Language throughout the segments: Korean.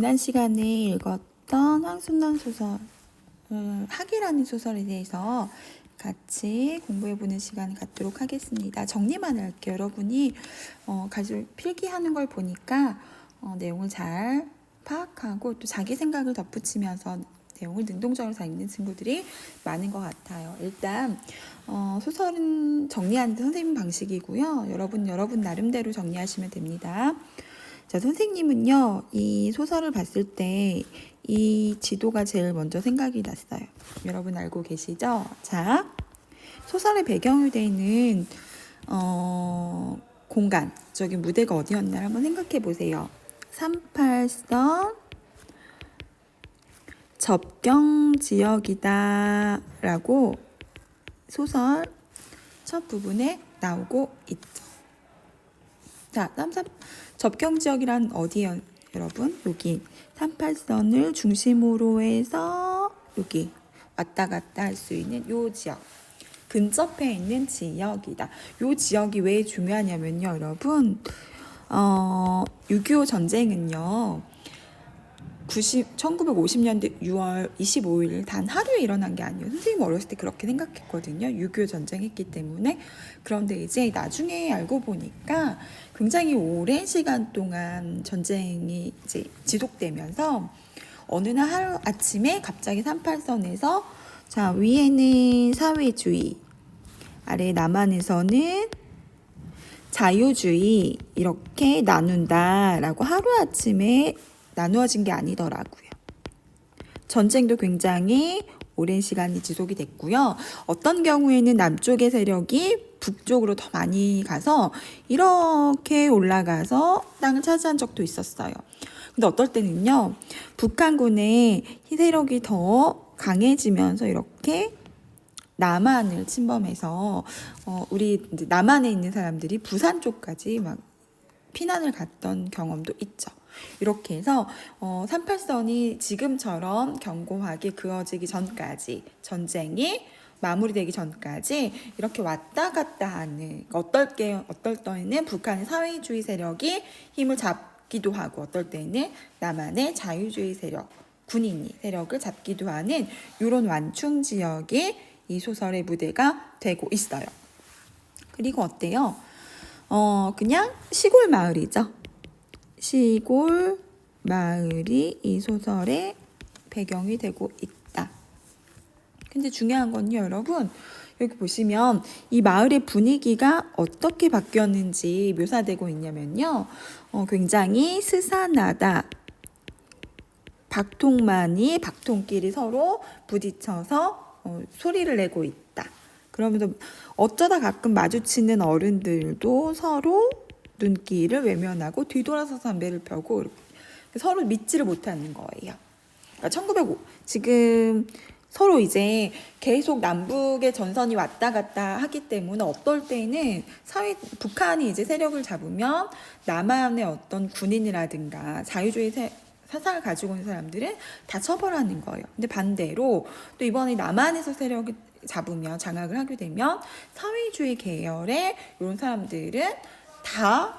지난 시간에 읽었던 황순란 소설 음, 학이라는 소설에 대해서 같이 공부해보는 시간을 갖도록 하겠습니다. 정리만 할게요. 여러분이 어, 가지고 필기하는 걸 보니까 어, 내용을 잘 파악하고 또 자기 생각을 덧붙이면서 내용을 능동적으로 잘 읽는 친구들이 많은 것 같아요. 일단 어, 소설은 정리하는 데 선생님 방식이고요. 여러분 여러분 나름대로 정리하시면 됩니다. 자, 선생님은요, 이 소설을 봤을 때 이 지도가 제일 먼저 생각이 났어요. 여러분 알고 계시죠? 자, 소설의 배경이 되는, 어, 공간, 저기 무대가 어디였나 한번 생각해 보세요. 38선 접경 지역이다 라고 소설 첫 부분에 나오고 있죠. 자, 33 접경 지역이란 어디예요, 여러분? 여기 38선을 중심으로 해서 여기 왔다 갔다 할 수 있는 요 지역. 근접해 있는 지역이다. 요 지역이 왜 중요하냐면요, 여러분. 어, 6.25 전쟁은요. 90, 1950년대 6월 25일 단 하루에 일어난 게 아니에요. 선생님 어렸을 때 그렇게 생각했거든요. 6.25 전쟁했기 때문에. 그런데 이제 나중에 알고 보니까 굉장히 오랜 시간 동안 전쟁이 이제 지속되면서 어느 날 하루 아침에 갑자기 38선에서 자, 위에는 사회주의, 아래 남한에서는 자유주의 이렇게 나눈다라고 하루아침에 나누어진 게 아니더라고요. 전쟁도 굉장히 오랜 시간이 지속이 됐고요. 어떤 경우에는 남쪽의 세력이 북쪽으로 더 많이 가서 이렇게 올라가서 땅을 차지한 적도 있었어요. 근데 어떨 때는요, 북한군의 세력이 더 강해지면서 이렇게 남한을 침범해서 어, 우리 남한에 있는 사람들이 부산 쪽까지 막 피난을 갔던 경험도 있죠. 이렇게 해서 어, 38선이 지금처럼 견고하게 그어지기 전까지 전쟁이 마무리되기 전까지 이렇게 왔다 갔다 하는 어떨 게 어떨 때는 북한의 사회주의 세력이 힘을 잡기도 하고 어떨 때는 남한의 자유주의 세력 군인이 세력을 잡기도 하는 이런 완충 지역이 이 소설의 무대가 되고 있어요. 그리고 어때요? 어, 그냥 시골 마을이죠. 시골 마을이 이 소설의 배경이 되고 있다. 근데 중요한 건요, 여러분. 여기 보시면 이 마을의 분위기가 어떻게 바뀌었는지 묘사되고 있냐면요. 어, 굉장히 스산하다. 박통만이 박통끼리 서로 부딪혀서 어, 소리를 내고 있다. 그러면서 어쩌다 가끔 마주치는 어른들도 서로 눈길을 외면하고 뒤돌아서 담배를 펴고 서로 믿지를 못하는 거예요. 그러니까 1905 지금 서로 이제 계속 남북의 전선이 왔다 갔다 하기 때문에 어떨 때는 사회 북한이 이제 세력을 잡으면 남한의 어떤 군인이라든가 자유주의 세, 사상을 가지고 있는 사람들은 다 처벌하는 거예요. 근데 반대로 또 이번에 남한에서 세력을 잡으면 장악을 하게 되면 사회주의 계열의 이런 사람들은 다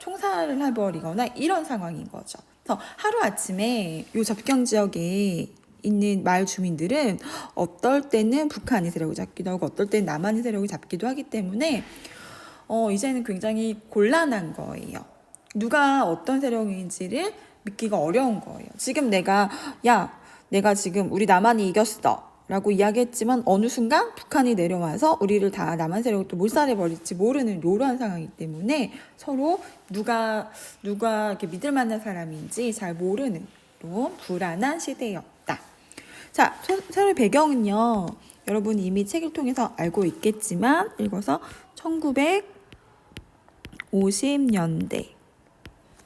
총살을 해버리거나 이런 상황인 거죠. 그래서 하루 아침에 요 접경 지역에 있는 마을 주민들은 어떨 때는 북한의 세력을 잡기도 하고 어떨 때는 남한의 세력을 잡기도 하기 때문에 어, 이제는 굉장히 곤란한 거예요. 누가 어떤 세력인지를 믿기가 어려운 거예요. 지금 내가 야 내가 지금 우리 남한이 이겼어. 라고 이야기했지만 어느 순간 북한이 내려와서 우리를 다 남한 세력을 또 몰살해 버릴지 모르는 이러한 상황이기 때문에 서로 누가 누가 이렇게 믿을 만한 사람인지 잘 모르는 이런 불안한 시대였다. 자, 소- 소설의 배경은요. 여러분 이미 책을 통해서 알고 있겠지만 읽어서 1950년대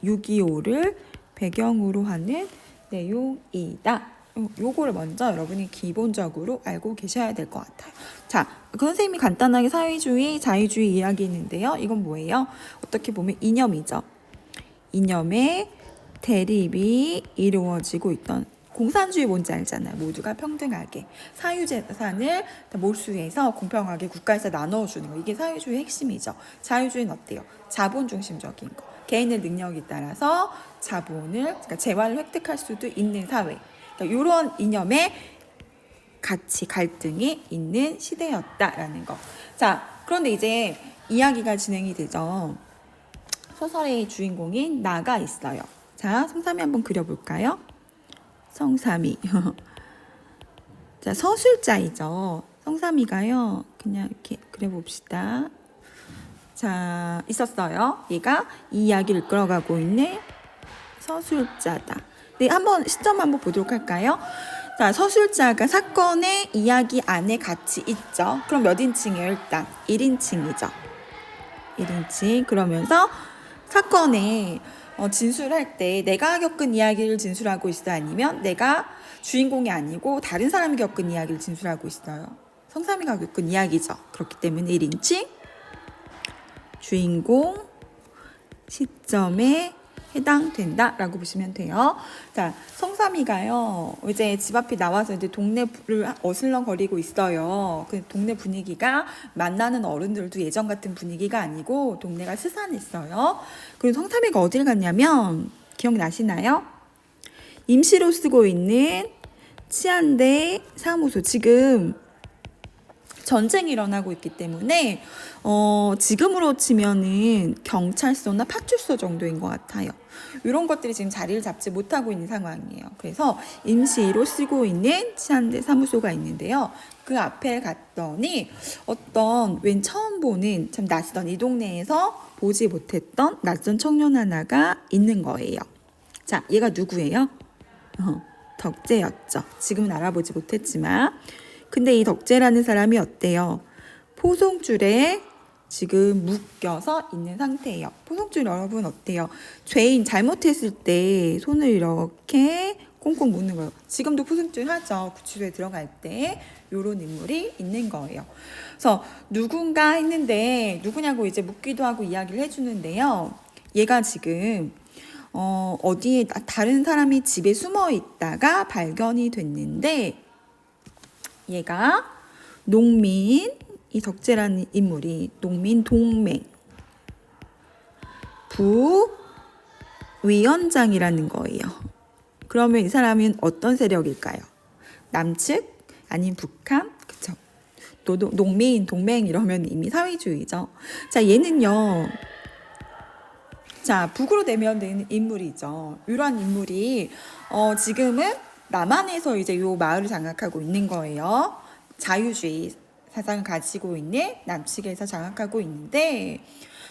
6.25를 배경으로 하는 내용이다. 요- 요거를 먼저 여러분이 기본적으로 알고 계셔야 될 것 같아요. 자, 그 선생님이 간단하게 사회주의, 자유주의 이야기 있는데요. 이건 뭐예요? 어떻게 보면 이념이죠. 이념의 대립이 이루어지고 있던 공산주의 뭔지 알잖아요. 모두가 평등하게 사유재산을 다 몰수해서 공평하게 국가에서 나눠주는 거 이게 사회주의 핵심이죠. 자유주의는 어때요? 자본 중심적인 거. 개인의 능력에 따라서 자본을 그러니까 재화를 획득할 수도 있는 사회. 이런 이념의 가치 갈등이 있는 시대였다라는 거. 자, 그런데 이제 이야기가 진행이 되죠. 소설의 주인공인 나가 있어요. 자, 성삼이 한번 그려볼까요? 성삼이. 자, 서술자이죠. 성삼이가요. 그냥 이렇게 그려봅시다. 자, 있었어요. 얘가 이 이야기를 이끌어가고 있는 서술자다. 네, 한번 시점 한번 보도록 할까요? 자, 서술자가 사건의 이야기 안에 같이 있죠. 그럼 몇 인칭이에요, 일단? 1인칭이죠. 1인칭. 그러면서 사건에 어, 진술할 때 내가 겪은 이야기를 진술하고 있어 아니면 내가 주인공이 아니고 다른 사람이 겪은 이야기를 진술하고 있어요. 성삼이가 겪은 이야기죠. 그렇기 때문에 1인칭 주인공 시점에 해당된다라고 보시면 돼요. 자, 성삼이가요. 이제 집 앞에 나와서 이제 동네를 어슬렁거리고 있어요. 그 동네 분위기가 만나는 어른들도 예전 같은 분위기가 아니고 동네가 스산했어요. 그리고 성삼이가 어딜 갔냐면 기억나시나요? 임시로 쓰고 있는 치안대 사무소 지금 전쟁이 일어나고 있기 때문에 어, 지금으로 치면은 경찰서나 파출소 정도인 것 같아요. 이런 것들이 지금 자리를 잡지 못하고 있는 상황이에요. 그래서 임시로 쓰고 있는 치안대 사무소가 있는데요. 그 앞에 갔더니 어떤 웬 처음 보는 참 낯선 이 동네에서 보지 못했던 낯선 청년 하나가 있는 거예요. 자, 얘가 누구예요? 어, 덕재였죠. 지금은 알아보지 못했지만. 근데 이 덕재라는 사람이 어때요? 포송줄에 지금 묶여서 있는 상태예요. 포송줄 여러분 어때요? 죄인 잘못했을 때 손을 이렇게 꽁꽁 묶는 거예요. 지금도 포송줄 하죠. 구치소에 들어갈 때 요런 인물이 있는 거예요. 그래서 누군가 했는데 누구냐고 이제 묻기도 하고 이야기를 해주는데요. 얘가 지금 어, 어디에 다른 사람이 집에 숨어 있다가 발견이 됐는데 얘가 농민 이 덕재라는 인물이 농민 동맹 부위원장이라는 거예요. 그러면 이 사람은 어떤 세력일까요? 남측 아닌 북한 그쵸? 노동, 농민 동맹 이러면 이미 사회주의죠. 자 얘는요. 자 북으로 내면되는 인물이죠. 이러한 인물이 어, 지금은 남한에서 이제 요 마을을 장악하고 있는 거예요. 자유주의 사상을 가지고 있는 남측에서 장악하고 있는데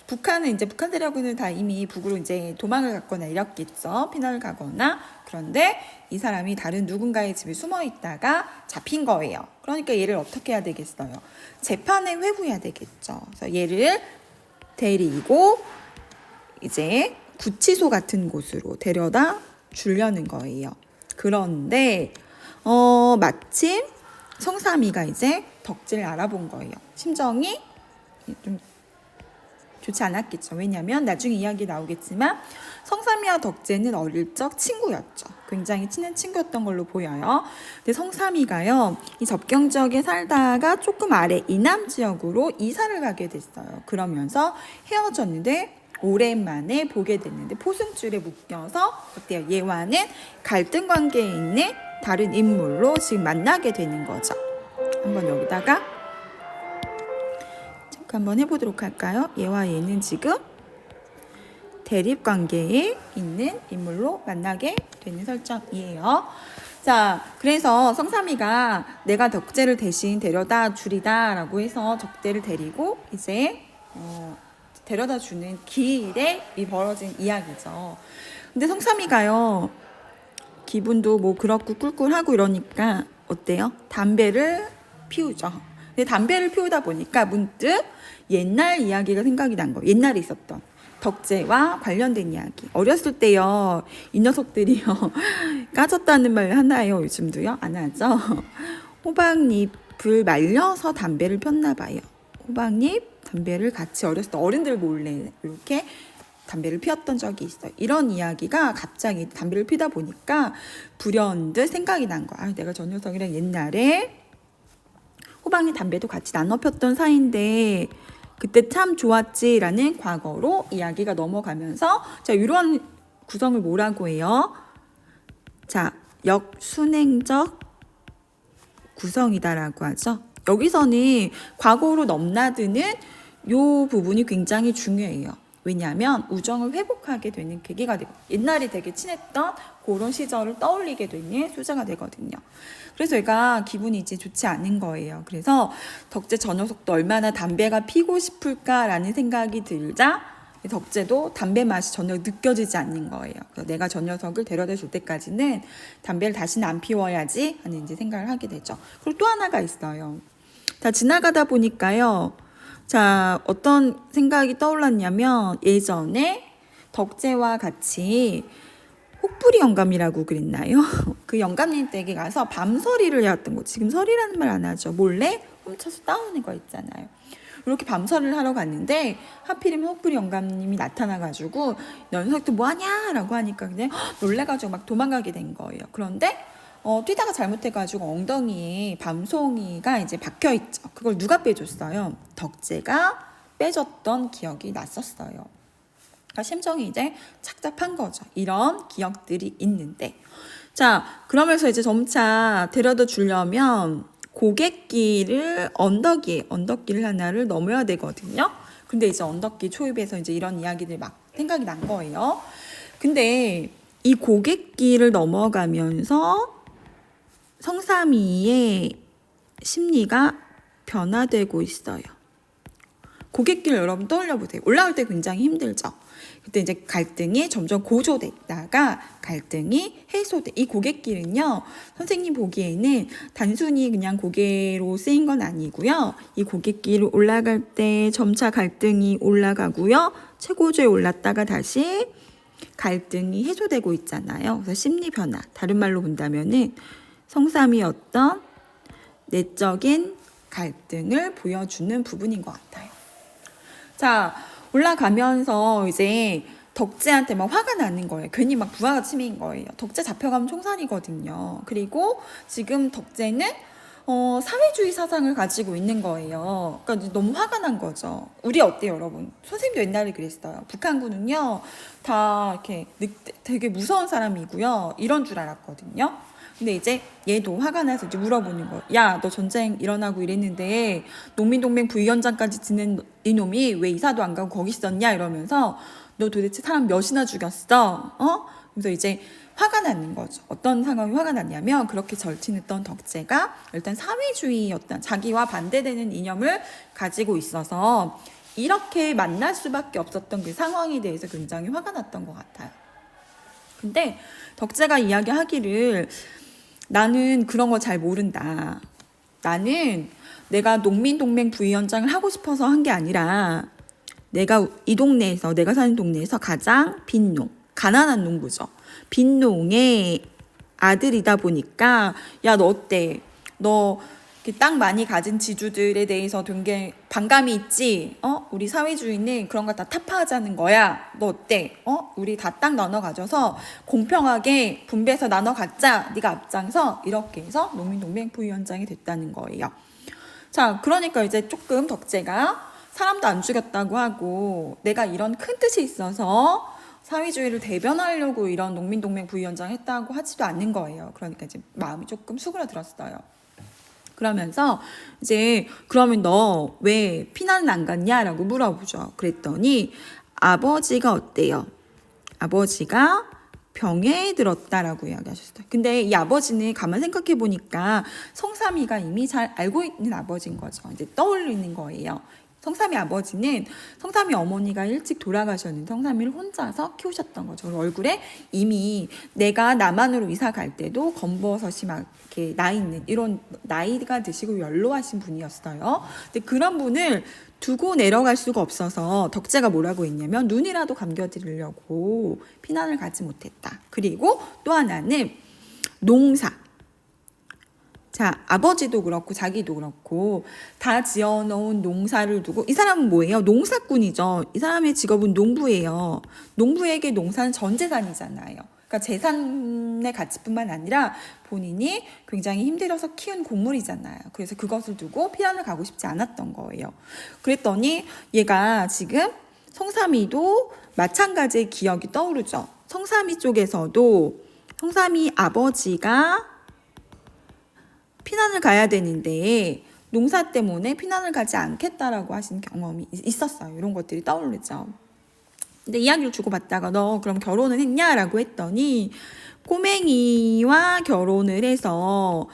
북한은 이제 북한 세력은 다 이미 북으로 이제 도망을 갔거나 이랬겠죠. 피난을 가거나 그런데 이 사람이 다른 누군가의 집에 숨어 있다가 잡힌 거예요. 그러니까 얘를 어떻게 해야 되겠어요? 재판에 회부해야 되겠죠. 그래서 얘를 데리고 이제 구치소 같은 곳으로 데려다 주려는 거예요. 그런데 어 마침 성삼이가 이제 덕질을 알아본 거예요. 심정이 좀 좋지 않았겠죠. 왜냐하면 나중에 이야기 나오겠지만 성삼이와 덕재는 어릴 적 친구였죠. 굉장히 친한 친구였던 걸로 보여요. 근데 성삼이가요, 이 접경 지역에 살다가 조금 아래 이남 지역으로 이사를 가게 됐어요. 그러면서 헤어졌는데 오랜만에 보게 됐는데 포승줄에 묶여서 어때요? 얘와는 갈등 관계에 있는 다른 인물로 지금 만나게 되는 거죠. 한번 여기다가 체크 한번 해보도록 할까요? 얘와 얘는 지금 대립 관계에 있는 인물로 만나게 되는 설정이에요. 자, 그래서 성삼이가 내가 덕재를 대신 데려다 주리다라고 해서 덕재를 데리고 이제 어, 데려다 주는 길에 이 벌어진 이야기죠. 근데 성삼이가요, 기분도 뭐 그렇고 꿀꿀하고 이러니까 어때요? 담배를 피우죠. 근데 담배를 피우다 보니까 문득 옛날 이야기가 생각이 난 거예요. 옛날에 있었던 덕재와 관련된 이야기. 어렸을 때요, 이 녀석들이요, 까졌다는 말 하나요? 요즘도요? 안 하죠? 호박잎을 말려서 담배를 폈나 봐요. 호박잎, 담배를 같이 어렸을 때 어른들 몰래 이렇게 담배를 피웠던 적이 있어요. 이런 이야기가 갑자기 담배를 피다 보니까 불현듯 생각이 난 거야. 아, 내가 저 녀석이랑 옛날에 호박잎 담배도 같이 나눠 폈던 사이인데 그때 참 좋았지라는 과거로 이야기가 넘어가면서 자 이런 구성을 뭐라고 해요? 자, 역순행적 구성이다라고 하죠. 여기서는 과거로 넘나드는 요 부분이 굉장히 중요해요. 왜냐하면 우정을 회복하게 되는 계기가 되고 옛날에 되게 친했던 그런 시절을 떠올리게 되는 소재가 되거든요. 그래서 얘가 기분이 이제 좋지 않은 거예요. 그래서 덕재 저 녀석도 얼마나 담배가 피고 싶을까라는 생각이 들자 덕재도 담배 맛이 전혀 느껴지지 않는 거예요. 내가 저 녀석을 데려다 줄 때까지는 담배를 다시는 안 피워야지 하는 이제 생각을 하게 되죠. 그리고 또 하나가 있어요. 다 지나가다 보니까요. 자, 어떤 생각이 떠올랐냐면 예전에 덕재와 같이 혹부리 영감이라고 그랬나요? 그 영감님 댁에 가서 밤서리를 해왔던 거. 지금 서리라는 말 안 하죠. 몰래 훔쳐서 따오는 거 있잖아요. 이렇게 밤설을 하러 갔는데 하필이면 혹부리 영감님이 나타나가지고 녀석도 뭐하냐? 라고 하니까 그냥 헉, 놀래가지고 막 도망가게 된 거예요. 그런데 어, 뛰다가 잘못해가지고 엉덩이에 밤송이가 이제 박혀 있죠. 그걸 누가 빼줬어요? 덕재가 빼줬던 기억이 났었어요. 그러니까 심정이 이제 착잡한 거죠. 이런 기억들이 있는데. 자, 그러면서 이제 점차 데려다 주려면 고갯길을 언덕이, 언덕길 하나를 넘어야 되거든요. 근데 이제 언덕길 초입에서 이제 이런 이야기들이 막 생각이 난 거예요. 근데 이 고갯길을 넘어가면서 성삼이의 심리가 변화되고 있어요. 고갯길 여러분 떠올려 보세요. 올라올 때 굉장히 힘들죠. 그때 이제 갈등이 점점 고조됐다가 갈등이 해소돼. 이 고갯길은요, 선생님 보기에는 단순히 그냥 고개로 쓰인 건 아니고요. 이 고갯길을 올라갈 때 점차 갈등이 올라가고요. 최고조에 올랐다가 다시 갈등이 해소되고 있잖아요. 그래서 심리 변화. 다른 말로 본다면은 성삼이 어떤 내적인 갈등을 보여주는 부분인 것 같아요. 자, 올라가면서 이제 덕재한테 막 화가 나는 거예요. 괜히 막 부하가 치민 거예요. 덕재 잡혀가면 총살이거든요. 그리고 지금 덕재는 어, 사회주의 사상을 가지고 있는 거예요. 그러니까 너무 화가 난 거죠. 우리 어때요, 여러분? 선생님도 옛날에 그랬어요. 북한군은요, 다 이렇게 되게 무서운 사람이고요. 이런 줄 알았거든요. 근데 이제 얘도 화가 나서 이제 물어보는 거예요. 야, 너 전쟁 일어나고 이랬는데 농민동맹 부위원장까지 지낸 이놈이 왜 이사도 안 가고 거기 있었냐 이러면서 너 도대체 사람 몇이나 죽였어? 어? 그래서 이제 화가 나는 거죠. 어떤 상황이 화가 났냐면 그렇게 절친했던 덕재가 일단 사회주의였던 자기와 반대되는 이념을 가지고 있어서 이렇게 만날 수밖에 없었던 그 상황에 대해서 굉장히 화가 났던 것 같아요. 근데 덕재가 이야기하기를 나는 그런 거 잘 모른다. 나는 내가 농민동맹 부위원장을 하고 싶어서 한 게 아니라 내가 이 동네에서 내가 사는 동네에서 가장 빈농, 가난한 농부죠. 빈농의 아들이다 보니까 야 너 어때? 너 땅 많이 가진 지주들에 대해서 되게 반감이 있지? 어? 우리 사회주의는 그런 걸 다 타파하자는 거야. 너 어때? 어? 우리 다 땅 나눠 가져서 공평하게 분배해서 나눠 갖자. 네가 앞장서 이렇게 해서 농민동맹 부위원장이 됐다는 거예요. 자, 그러니까 이제 조금 덕재가 사람도 안 죽였다고 하고 내가 이런 큰 뜻이 있어서 사회주의를 대변하려고 이런 농민동맹 부위원장 했다고 하지도 않는 거예요. 그러니까 이제 마음이 조금 수그러들었어요. 그러면서 이제 그러면 너 왜 피난을 안 갔냐라고 물어보죠. 그랬더니 아버지가 어때요? 아버지가 병에 들었다라고 이야기하셨어요. 근데 이 아버지는 가만 생각해 보니까 성삼이가 이미 잘 알고 있는 아버지인 거죠. 이제 떠올리는 거예요. 성삼이 아버지는 성삼이 어머니가 일찍 돌아가셨는데 성삼이를 혼자서 키우셨던 거죠. 얼굴에 이미 내가 남한으로 이사 갈 때도 검버섯이 막 이렇게 나 있는 이런 나이가 드시고 연로하신 분이었어요. 근데 그런 분을 두고 내려갈 수가 없어서 덕재가 뭐라고 했냐면 눈이라도 감겨드리려고 피난을 가지 못했다. 그리고 또 하나는 농사. 자, 아버지도 그렇고 자기도 그렇고 다 지어놓은 농사를 두고 이 사람은 뭐예요? 농사꾼이죠. 이 사람의 직업은 농부예요. 농부에게 농사는 전 재산이잖아요. 그러니까 재산의 가치뿐만 아니라 본인이 굉장히 힘들어서 키운 곡물이잖아요. 그래서 그것을 두고 피난을 가고 싶지 않았던 거예요. 그랬더니 얘가 지금 성삼이도 마찬가지의 기억이 떠오르죠. 성삼이 쪽에서도 성삼이 아버지가 피난을 가야 되는데 농사 때문에 피난을 가지 않겠다라고 하신 경험이 있- 있었어요. 이런 것들이 떠오르죠. 근데 이야기를 주고받다가 너 그럼 결혼은 했냐라고 했더니 꼬맹이와 결혼을 해서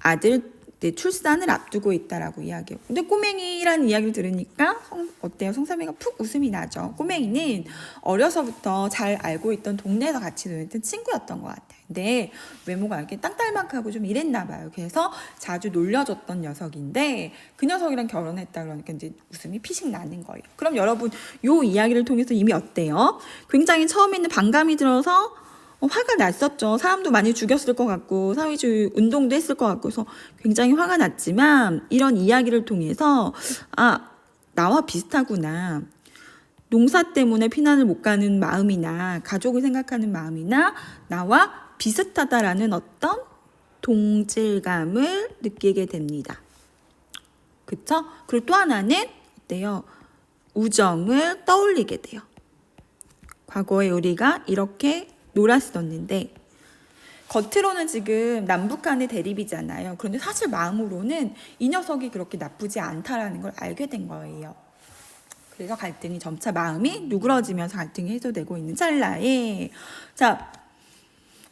아들 네, 출산을 앞두고 있다라고 이야기해요. 근데 꼬맹이라는 이야기를 들으니까 성, 어때요? 송삼이가 푹 웃음이 나죠. 꼬맹이는 어려서부터 잘 알고 있던 동네에서 같이 놀던 친구였던 것 같아요. 근데 외모가 이렇게 땅딸막하고 좀 이랬나 봐요. 그래서 자주 놀려줬던 녀석인데 그 녀석이랑 결혼했다 그러니까 이제 웃음이 피식 나는 거예요. 그럼 여러분 요 이야기를 통해서 이미 어때요? 굉장히 처음에는 반감이 들어서 어, 화가 났었죠. 사람도 많이 죽였을 것 같고 사회주의 운동도 했을 것 같고 그래서 굉장히 화가 났지만 이런 이야기를 통해서 아 나와 비슷하구나. 농사 때문에 피난을 못 가는 마음이나 가족을 생각하는 마음이나 나와 비슷하다라는 어떤 동질감을 느끼게 됩니다. 그쵸? 그리고 또 하나는 어때요? 우정을 떠올리게 돼요. 과거에 우리가 이렇게 놀았었는데 겉으로는 지금 남북 간의 대립이잖아요. 그런데 사실 마음으로는 이 녀석이 그렇게 나쁘지 않다라는 걸 알게 된 거예요. 그래서 갈등이 점차 마음이 누그러지면서 갈등이 해소되고 있는 찰나에 자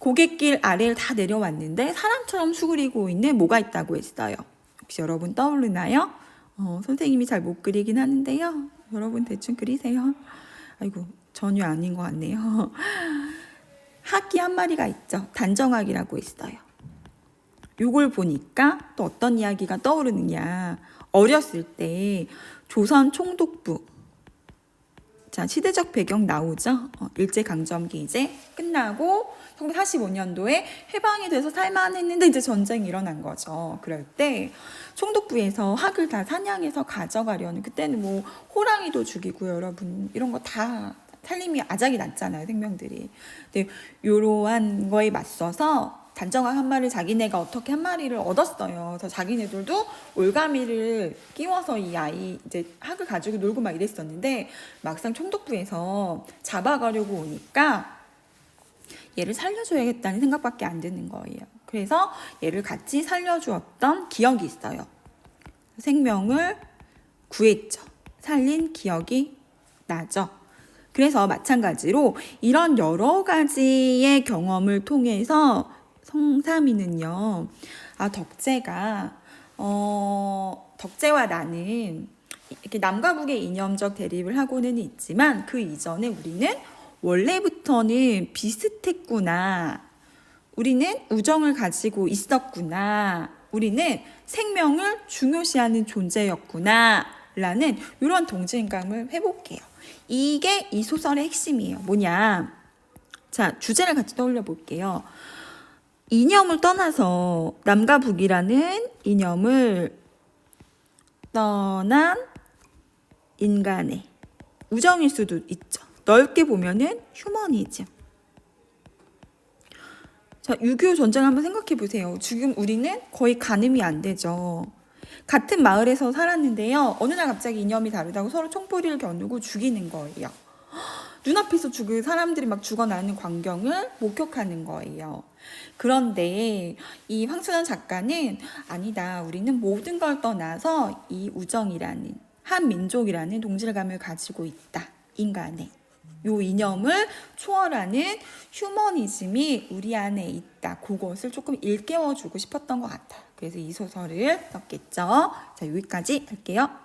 고갯길 아래를 다 내려왔는데 사람처럼 수그리고 있는 뭐가 있다고 했어요. 혹시 여러분 떠오르나요? 어, 선생님이 잘 못 그리긴 하는데요. 여러분 대충 그리세요. 아이고 전혀 아닌 것 같네요. 학기 한 마리가 있죠. 단정학이라고 있어요. 요걸 보니까 또 어떤 이야기가 떠오르느냐. 어렸을 때 조선 총독부 자 시대적 배경 나오죠. 어, 일제강점기 이제 끝나고 1945년도에 해방이 돼서 살만했는데 이제 전쟁이 일어난 거죠. 그럴 때 총독부에서 학을 다 사냥해서 가져가려는 그때는 뭐 호랑이도 죽이고요, 여러분 이런 거 다 살림이 아작이 났잖아요, 생명들이. 근데 이러한 거에 맞서서 단정한 한 마리를 자기네가 어떻게 한 마리를 얻었어요. 그래서 자기네들도 올가미를 끼워서 이 아이 이제 학을 가지고 놀고 막 이랬었는데 막상 총독부에서 잡아가려고 오니까 얘를 살려줘야겠다는 생각밖에 안 드는 거예요. 그래서 얘를 같이 살려주었던 기억이 있어요. 생명을 구했죠. 살린 기억이 나죠. 그래서 마찬가지로 이런 여러 가지의 경험을 통해서 성삼이는요, 아, 덕재가, 어, 덕재와 나는 이렇게 남과 북의 이념적 대립을 하고는 있지만 그 이전에 우리는 원래부터는 비슷했구나. 우리는 우정을 가지고 있었구나. 우리는 생명을 중요시하는 존재였구나. 라는 이런 동질감을 회복해요. 이게 이 소설의 핵심이에요. 뭐냐? 자, 주제를 같이 떠올려 볼게요. 이념을 떠나서 남과 북이라는 이념을 떠난 인간의 우정일 수도 있죠. 넓게 보면은 휴머니즘. 자, 6.25 전쟁 한번 생각해 보세요. 지금 우리는 거의 가늠이 안 되죠. 같은 마을에서 살았는데요. 어느 날 갑자기 이념이 다르다고 서로 총포리를 겨누고 죽이는 거예요. 눈앞에서 죽을 사람들이 막 죽어나는 광경을 목격하는 거예요. 그런데 이 황순원 작가는 아니다. 우리는 모든 걸 떠나서 이 우정이라는 한 민족이라는 동질감을 가지고 있다. 인간의. 요 이념을 초월하는 휴머니즘이 우리 안에 있다. 그것을 조금 일깨워주고 싶었던 것 같아요. 그래서 이 소설을 썼겠죠. 자, 여기까지 할게요.